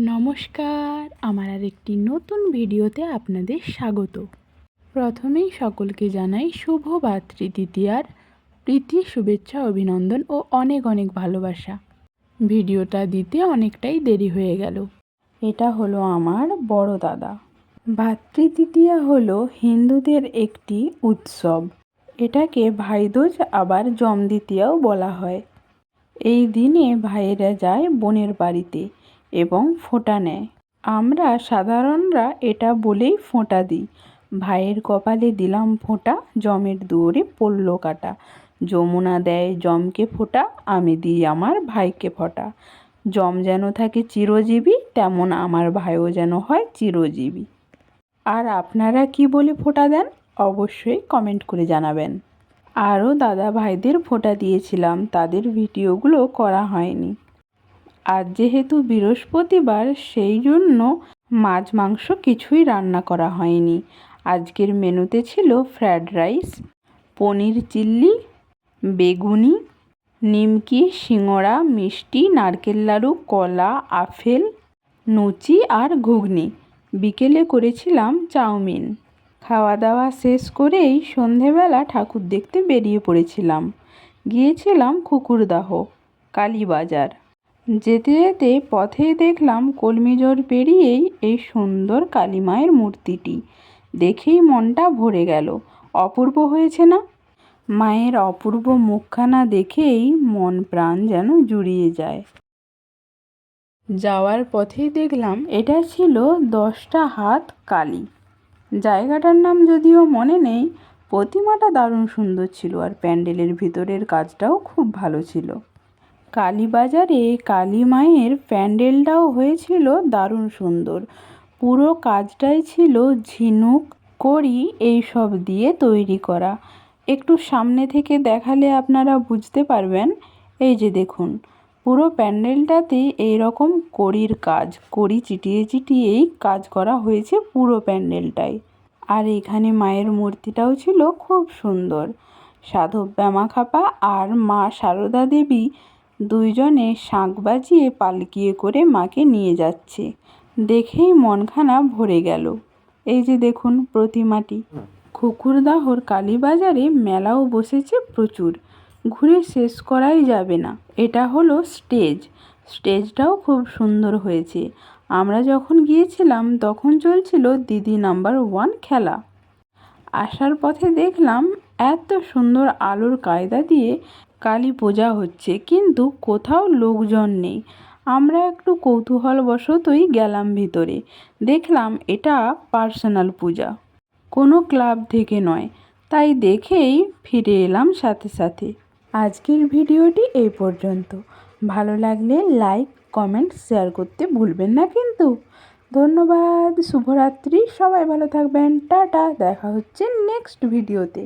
নমস্কার, আমার আর একটি নতুন ভিডিওতে আপনাদের স্বাগত। প্রথমেই সকলকে জানাই শুভ ভাতৃ দ্বিতীয়ার প্রীতি, শুভেচ্ছা, অভিনন্দন ও অনেক অনেক ভালোবাসা। ভিডিওটা দিতে অনেকটাই দেরি হয়ে গেল। এটা হলো আমার বড় দাদা। ভাতৃতৃতীয়া হলো হিন্দুদের একটি উৎসব। এটাকে ভাইদোজ আবার জম দ্বিতীয়াও বলা হয়। এই দিনে ভাইয়েরা যায় বোনের বাড়িতে। এবং ফোঁটা নেয়। আমরা সাধারণরা এটা বলেই ফোঁটা দিই। ভাইয়ের কপালে দিলাম ফোঁটা, জমের দুয়ারে পড়ল কাটা। যমুনা দেয় জমকে ফোঁটা, আমি দিই আমার ভাইকে ফোঁটা। জম যেন থাকে চিরজীবী, তেমন আমার ভাইও যেন হয় চিরজীবী। আর আপনারা কি বলে ফোঁটা দেন? অবশ্যই কমেন্ট করে জানাবেন। আরও দাদা ভাইদের ফোঁটা দিয়েছিলাম, তাদের ভিডিওগুলো করা হয়নি। আজ যেহেতু বৃহস্পতিবার, সেই জন্য মাছ, মাংস কিছুই রান্না করা হয়নি। আজকের মেনুতে ছিল ফ্রায়েড রাইস, পনির চিল্লি, বেগুনি, নিমকি সিঙড়া মিষ্টি, নারকেল লাড়ু, কলা, আপেল, লুচি আর ঘুগনি। বিকেলে করেছিলাম চাউমিন। খাওয়া দাওয়া শেষ করেই সন্ধেবেলা ঠাকুর দেখতে বেরিয়ে পড়েছিলাম। গিয়েছিলাম কুকুরদাহ, কালীবাজার। যেতে যেতে পথেই দেখলাম কলমিজোর পেরিয়েই এই সুন্দর কালী মায়ের মূর্তিটি। দেখেই মনটা ভরে গেল। অপূর্ব হয়েছে না? মায়ের অপূর্ব মুখখানা দেখেই মন প্রাণ যেন জুড়িয়ে যায়। যাওয়ার পথেই দেখলাম এটা ছিল দশটা হাত কালী। জায়গাটার নাম যদিও মনে নেই, প্রতিমাটা দারুণ সুন্দর ছিল আর প্যান্ডেলের ভিতরের কাজটাও খুব ভালো ছিল। কালীবাজারে কালী মায়ের প্যান্ডেলটাও হয়েছিল দারুণ সুন্দর। পুরো কাজটাই ছিল ঝিনুক করি এইসব দিয়ে তৈরি করা। একটু সামনে থেকে দেখালে আপনারা বুঝতে পারবেন। এই যে দেখুন, পুরো প্যান্ডেলটাতে এই রকম কড়ির কাজ, কড়ি চিটিয়ে চিটিয়েই কাজ করা হয়েছে পুরো প্যান্ডেলটায় আর এখানে মায়ের মূর্তিটাও ছিল খুব সুন্দর। সাধব ব্যামাখাপা আর মা সারদা দেবী দুইজনে শাঁখ বাজিয়ে পালকিয়ে করে মাকে নিয়ে যাচ্ছে। দেখেই মনখানা ভরে গেল। এই যে দেখুন প্রতিমাটি। খুকুরদাহর কালীবাজারে মেলাও বসেছে প্রচুর। ঘুরে শেষ করাই যাবে না। এটা হলো স্টেজ। স্টেজটাও খুব সুন্দর হয়েছে। আমরা যখন গিয়েছিলাম, তখন চলছিল দিদি নাম্বার ওয়ান খেলা। আসার পথে দেখলাম, এত সুন্দর আলোর কায়দা দিয়ে কালী পূজা হচ্ছে, কিন্তু কোথাও লোকজন নেই। আমরা একটু কৌতূহলবশতই গেলাম ভিতরে। দেখলাম এটা পার্সোনাল পূজা। কোনো ক্লাব থেকে নয়। তাই দেখেই ফিরে এলাম সাথে সাথে। আজকের ভিডিওটি এই পর্যন্ত। ভালো লাগলে লাইক, কমেন্ট, শেয়ার করতে ভুলবেন না কিন্তু। ধন্যবাদ, শুভরাত্রি। সবাই ভালো থাকবেন। টাটা। দেখা হচ্ছে নেক্সট ভিডিওতে।